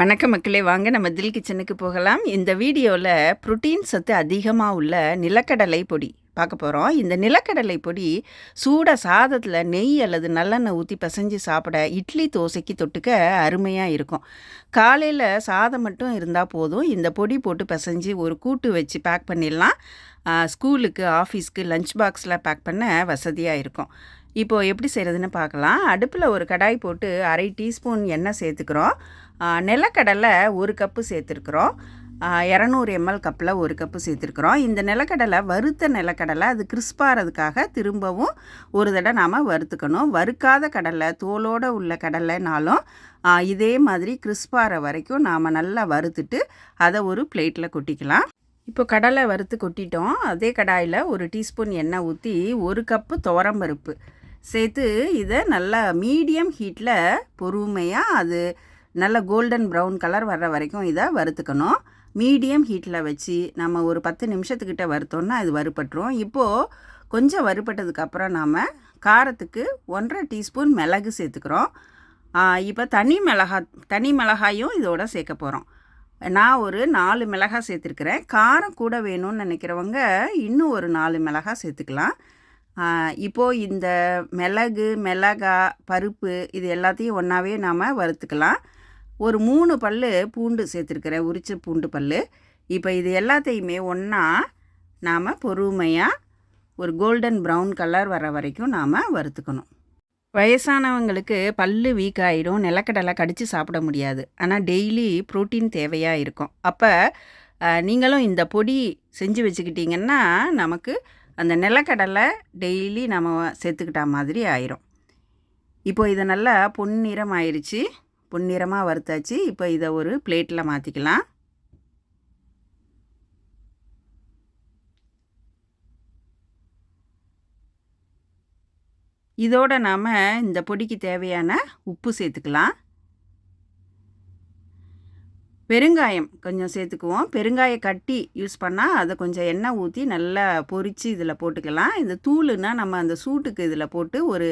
வணக்கம் மக்களே வாங்க நம்ம தில் கிச்சனுக்கு போகலாம். இந்த வீடியோவில் புரோட்டீன் சத்து அதிகமாக உள்ள நிலக்கடலை பொடி பார்க்க போகிறோம் இந்த நிலக்கடலை பொடி சூட சாதத்தில் நெய் அல்லது நல்லெண்ணெய் ஊற்றி பிசைஞ்சு சாப்பிட இட்லி தோசைக்கு தொட்டுக்க அருமையாக இருக்கும். காலையில் சாதம் மட்டும் இருந்தால் போதும். இந்த பொடி போட்டு பிசைஞ்சு ஒரு கூட்டு வச்சு பேக் பண்ணிடலாம். ஸ்கூலுக்கு ஆஃபீஸ்க்கு லஞ்ச் பாக்ஸில் பேக் பண்ண வசதியாக இருக்கும். இப்போது எப்படி செய்கிறதுன்னு பார்க்கலாம். அடுப்பில் ஒரு கடாய் போட்டு அரை டீஸ்பூன் எண்ணெய் சேர்த்துக்கிறோம். நிலக்கடலை ஒரு கப்பு சேர்த்துருக்குறோம். இரநூறு எம்எல் கப்பில் ஒரு கப்பு சேர்த்துருக்குறோம். இந்த நிலக்கடலை வறுத்த நிலக்கடலை அது கிறிஸ்பாகிறதுக்காக திரும்பவும் ஒரு தடவை நாம் வறுத்துக்கணும். வறுக்காத கடலை தோலோடு உள்ள கடலைனாலும் இதே மாதிரி கிறிஸ்பாகிற வரைக்கும் நாம் நல்லா வறுத்துட்டு அதை ஒரு பிளேட்டில் கொட்டிக்கலாம். இப்போ கடலை வறுத்து கொட்டிட்டோம். அதே கடாயில் ஒரு டீஸ்பூன் எண்ணெய் ஊற்றி ஒரு கப்பு துவரம்பருப்பு. சேர்த்து இதை நல்லா மீடியம் ஹீட்டில் பொறுமையாக அது நல்ல கோல்டன் ப்ரௌன் கலர் வர்ற வரைக்கும் இதை வறுத்துக்கணும். மீடியம் ஹீட்டில் வச்சு நம்ம ஒரு பத்து நிமிஷத்துக்கிட்ட வறுத்தோன்னா அது வறுபட்டுரும். இப்போது கொஞ்சம் வறுப்பட்டதுக்கப்புறம் நாம் காரத்துக்கு ஒன்றரை டீஸ்பூன் மிளகு சேர்த்துக்கிறோம். இப்போ தனி மிளகா தனி மிளகாயும் இதோட சேர்க்க போகிறோம் நான் ஒரு நாலு மிளகாய் சேர்த்துருக்குறேன். காரம் கூட வேணும்னு நினைக்கிறவங்க இன்னும் ஒரு நாலு மிளகாய் சேர்த்துக்கலாம். இப்போது இந்த மிளகு மிளகா பருப்பு இது எல்லாத்தையும் ஒன்றாவே நாம் வறுத்துக்கலாம். ஒரு மூணு பல் பூண்டு சேர்த்துருக்குறேன் உரிச்ச பூண்டு பல் இப்போ இது எல்லாத்தையுமே ஒன்றா நாம் பொறுமையாக ஒரு கோல்டன் ப்ரௌன் கலர் வர வரைக்கும் நாம் வறுத்துக்கணும். வயசானவங்களுக்கு பல் வீக் ஆகிடும் நிலக்கடலை கடித்து சாப்பிட முடியாது. ஆனால் டெய்லி ப்ரோட்டீன் தேவையாக இருக்கும். அப்போ நீங்களும் இந்த பொடி செஞ்சு வச்சுக்கிட்டிங்கன்னா நமக்கு அந்த நிலக்கடலை டெய்லி நம்ம சேர்த்துக்கிட்டா மாதிரி ஆயிரும். இப்போ இதை நல்லா பொன்னிறம் ஆயிடுச்சு பொன்னிறமாக வறுத்தாச்சு. இப்போ இதை ஒரு பிளேட்டில் மாற்றிக்கலாம் இதோட நாம் இந்த பொடிக்கு தேவையான உப்பு சேர்த்துக்கலாம். பெருங்காயம் கொஞ்சம் சேர்த்துக்குவோம். பெருங்காய கட்டி யூஸ் பண்ணால் அதை கொஞ்சம் எண்ணெய் ஊற்றி நல்லா பொறித்து இதில் போட்டுக்கலாம். இந்த தூளுனா நம்ம அந்த சூட்டுக்கு இதில் போட்டு ஒரு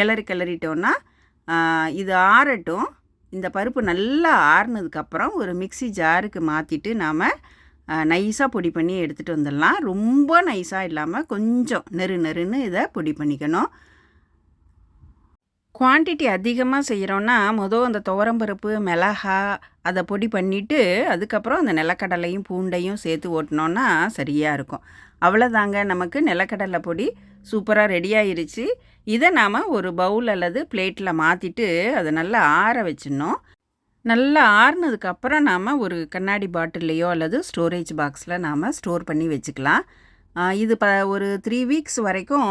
கிளறி கிளறிட்டோன்னா இது ஆறட்டும். இந்த பருப்பு நல்லா ஆறுனதுக்கப்புறம் ஒரு மிக்சி ஜாருக்கு மாற்றிட்டு நாம் நைஸாக பொடி பண்ணி எடுத்துகிட்டு வந்துடலாம். ரொம்ப நைஸாக இல்லாமல் கொஞ்சம் நெரு நெருன்னு இதை பொடி பண்ணிக்கணும். குவான்டிட்டி அதிகமாக செய்கிறோன்னா மொதல் அந்த துவரம்பருப்பு மிளகா அதை பொடி பண்ணிவிட்டு அதுக்கப்புறம் அந்த நிலக்கடலையும் பூண்டையும் சேர்த்து ஓட்டினோன்னா சரியாக இருக்கும். அவ்வளோதாங்க நமக்கு நிலக்கடலை பொடி சூப்பராக ரெடி ஆயிருச்சு. இதை நாம் ஒரு பவுல் அல்லது பிளேட்டில் மாற்றிட்டு அதை நல்லா ஆற வச்சிடணும். நல்லா ஆறுனதுக்கப்புறம் நாம் ஒரு கண்ணாடி பாட்டில்லையோ அல்லது ஸ்டோரேஜ் பாக்ஸில் நாம் ஸ்டோர் பண்ணி வச்சுக்கலாம். இது ப ஒரு த்ரீ வீக்ஸ் வரைக்கும்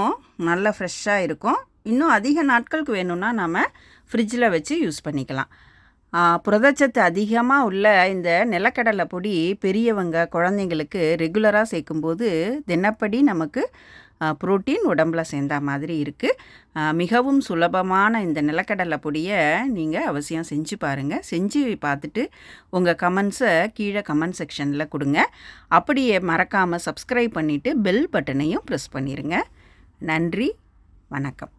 நல்லா ஃப்ரெஷ்ஷாக இருக்கும். இன்னும் அதிக நாட்களுக்கு வேணும்னா நம்ம ஃப்ரிட்ஜில் வச்சு யூஸ் பண்ணிக்கலாம். புரதச்சத்து அதிகமாக உள்ள இந்த நிலக்கடலை பொடி பெரியவங்க குழந்தைங்களுக்கு ரெகுலராக சேர்க்கும்போது தினப்படி நமக்கு புரோட்டீன் உடம்பில் சேர்ந்த மாதிரி இருக்குது மிகவும் சுலபமான இந்த நிலக்கடலை பொடியை நீங்கள் அவசியம் செஞ்சு பாருங்கள் செஞ்சு பார்த்துட்டு உங்கள் கமெண்ட்ஸை கீழே கமெண்ட் செக்ஷனில் கொடுங்க. அப்படியே மறக்காமல் சப்ஸ்கிரைப் பண்ணிவிட்டு பெல் பட்டனையும் ப்ரெஸ் பண்ணிடுங்க நன்றி வணக்கம்.